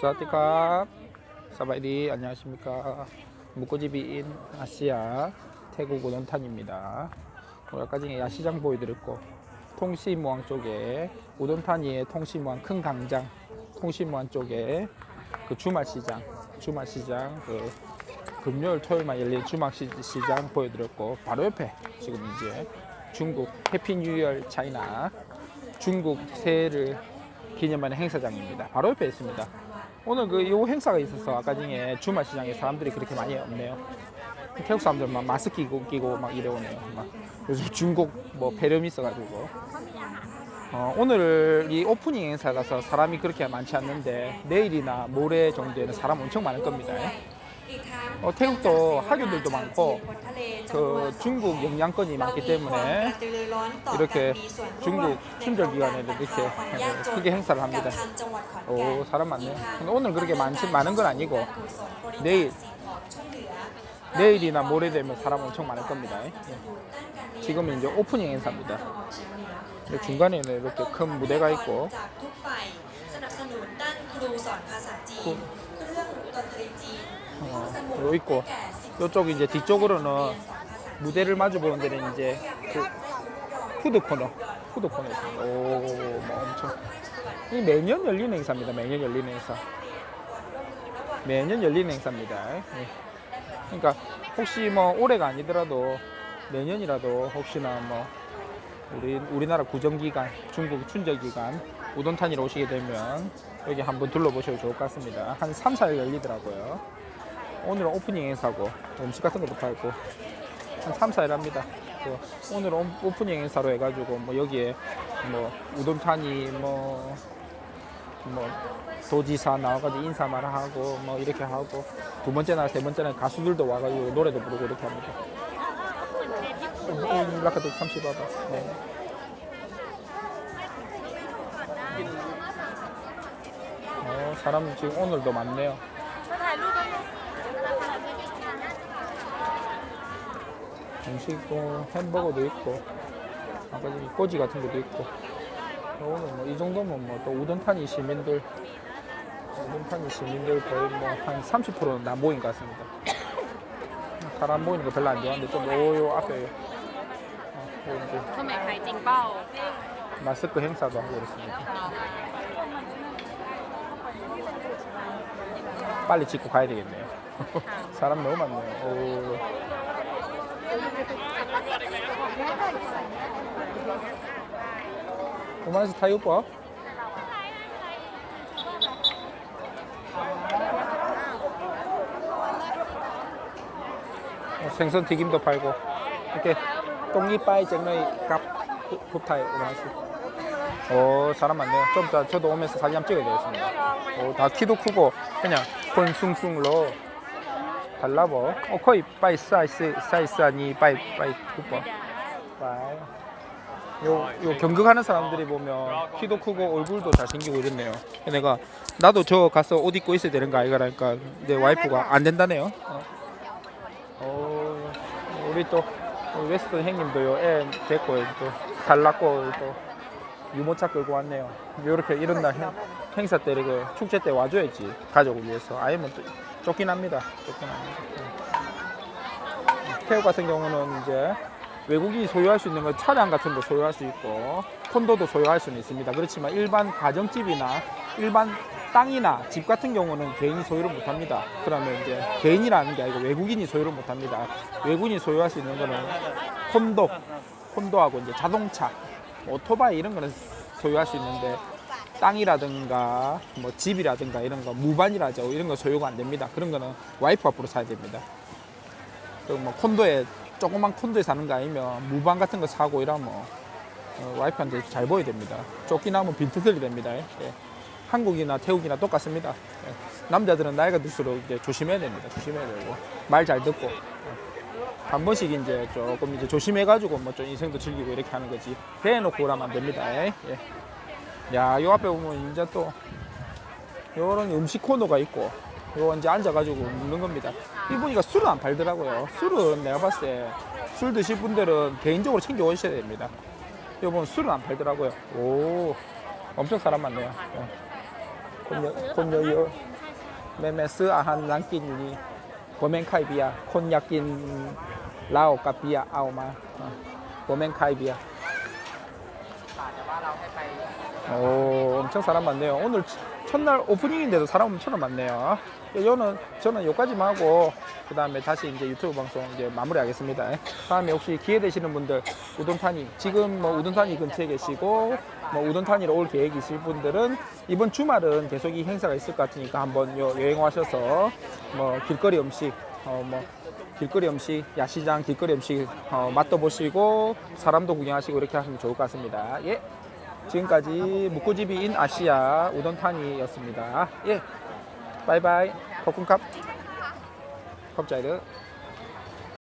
사와디캅 사바이디 안녕하십니까 묵고지비인 아시아 태국 우돈탄입니다 아까 전에 야시장 보여드렸고 통시무항 쪽에 우돈탄이의 통시무항 큰 강장 통시무항 쪽에 그 주말시장 주말시장 그 금요일 토요일만 열린 주말시장 보여드렸고 바로 옆에 지금 이제 중국 해피 뉴이얼 차이나 중국 새해를 기념하는 행사장입니다. 바로 옆에 있습니다. 오늘 그 요 행사가 있어서 아까 전에 주말 시장에 사람들이 그렇게 많이 없네요. 태국 사람들만 마스크 끼고, 끼고 막 이래 오네요. 막 요즘 중국 뭐 폐렴 있어가지고. 어, 오늘 이 오프닝 행사라서 사람이 그렇게 많지 않는데 내일이나 모레 정도에는 사람 엄청 많을 겁니다. 어, 태국도 학교들도 많고 그 중국 영양권이 많기 때문에 이렇게 중국 춘절 기간에도 이렇게 크게 행사를 합니다. 오 사람 많네요. 오늘 그렇게 많지 많은 건 아니고 내일 내일이나 모레 되면 사람 엄청 많을 겁니다. 예. 지금은 이제 오프닝 행사입니다. 중간에는 이렇게 큰 무대가 있고 จ 어, 있고 이쪽 이제 뒤쪽으로는 무대를 마주 보는 데는 이제 그 푸드 코너 푸드 코너 있습니다. 오, 뭐 엄청 이 매년 열리는 행사입니다. 매년 열리는 행사. 매년 열리는 행사입니다. 예. 그러니까 혹시 뭐 올해가 아니더라도 내년이라도 혹시나 뭐 우리 우리나라 구정기간 중국 춘절기간 우돈탄이로 오시게 되면 여기 한번 둘러보셔도 좋을 것 같습니다. 한 3, 4일 열리더라고요. 오늘은 오프닝 행사고 음식 같은 것도 팔고 한 3, 4일 합니다. 그 오늘은 오- 오프닝 행사로 해가지고 뭐 여기에 뭐 우돈탄이 뭐, 뭐 도지사 나와가지고 인사말 하고 뭐 이렇게 하고 두 번째나 세 번째는 가수들도 와가지고 노래도 부르고 이렇게 합니다. 음, 라카도 30바다. 네. 어, 사람 지금 오늘도 많네요. 음식도 햄버거도 있고 아까 저기 꼬지 같은 것도 있고. 오늘 뭐 이 정도면 뭐 또 우동탄이 시민들 우동탄이 시민들 거의 뭐 한 30%는 다 모인 것 같습니다. 사람 모이는 거 별로 안 좋아하는데 좀 오요 앞에. 어, 이제 마스크 행사도 하고 그렇습니다. 빨리 짓고 가야 되겠네요. 사람 너무 많네요. 오. 오만에서 타이 오빠? 어, 생선 튀김도 팔고. 이렇게 똥이 빠이 쟁너이 값 굽타이 오만에서. 오 사람 많네요. 좀 이따 저도 오면서 사진 한번 찍어야 되겠습니다. 오, 다 키도 크고 그냥 콘숭숭로 달라보 어 거의 빠이 사이즈 사이즈 아니 빠이 빠이 쿠퍼 빠이 요, 요 경극하는 사람들이 보면 키도 크고 얼굴도 잘생기고 이렇네요 내가 나도 저 가서 옷 입고 있어야 되는 거 아이가라니까 내 와이프가 안 된다네요 어. 어, 우리 또 우리 웨스턴 형님도요 애 됐고 또 살났고 또 유모차 끌고 왔네요. 이렇게 이런 날 행, 행사 때 이렇게 축제 때 와줘야지 가족을 위해서. 아니면 또 쫓긴 합니다. 쫓긴 합니다. 네. 태국 같은 경우는 이제 외국인이 소유할 수 있는 건 차량 같은 거 소유할 수 있고 콘도도 소유할 수는 있습니다. 그렇지만 일반 가정집이나 일반 땅이나 집 같은 경우는 개인이 소유를 못합니다. 그러면 이제 개인이라는 게 아니고 외국인이 소유를 못합니다. 외국인이 소유할 수 있는 거는 콘도, 콘도하고 이제 자동차, 뭐 오토바이 이런 거는 소유할 수 있는데 땅이라든가 뭐 집이라든가 이런 거 무반이라죠 이런 거 소유가 안 됩니다. 그런 거는 와이프 앞으로 사야 됩니다. 그리고 뭐 콘도에 조그만 콘도에 사는 거 아니면 무반 같은 거 사고 이러면 어, 와이프한테 잘 보여야 됩니다. 쫓기나면 빈트들이 됩니다. 예. 한국이나 태국이나 똑같습니다. 예. 남자들은 나이가 들수록 이제 조심해야 됩니다. 조심해야 되고 말 잘 듣고 예. 한 번씩 이제 조금 이제 조심해가지고 뭐 좀 인생도 즐기고 이렇게 하는 거지 대놓고 오라면 안 됩니다. 예. 야, 요 앞에 보면 이제 또 요런 음식 코너가 있고 요거 이제 앉아가지고 먹는 겁니다. 이분이가 술은 안 팔더라고요. 술은 내가 봤을 때 술 드실 분들은 개인적으로 챙겨 오셔야 됩니다. 요번 술은 안 팔더라고요. 오, 엄청 사람 많네요. 네. 콘요요 메메스 아한 랑킨니 고멘카이비아 콘약긴 라오카비아 아오마 어, 고멘카이비아 오, 엄청 사람 많네요. 오늘 첫날 오프닝인데도 사람 엄청 많네요. 예, 저는, 저는 요까지만 하고, 그 다음에 다시 이제 유튜브 방송 이제 마무리하겠습니다. 다음에 혹시 기회 되시는 분들, 우돈타니, 지금 뭐 우돈타니 근처에 계시고, 뭐 우돈타니로 올 계획이 있을 분들은 이번 주말은 계속 이 행사가 있을 것 같으니까 한번 요, 여행 하셔서 뭐 길거리 음식, 어, 뭐 길거리 음식, 야시장 길거리 음식 어, 맛도 보시고 사람도 구경하시고 이렇게 하시면 좋을 것 같습니다. 예. 지금까지 묵고집이인 아시아 우동탄이었습니다. 예. 바이바이. 코쿤캅. 컵자이드.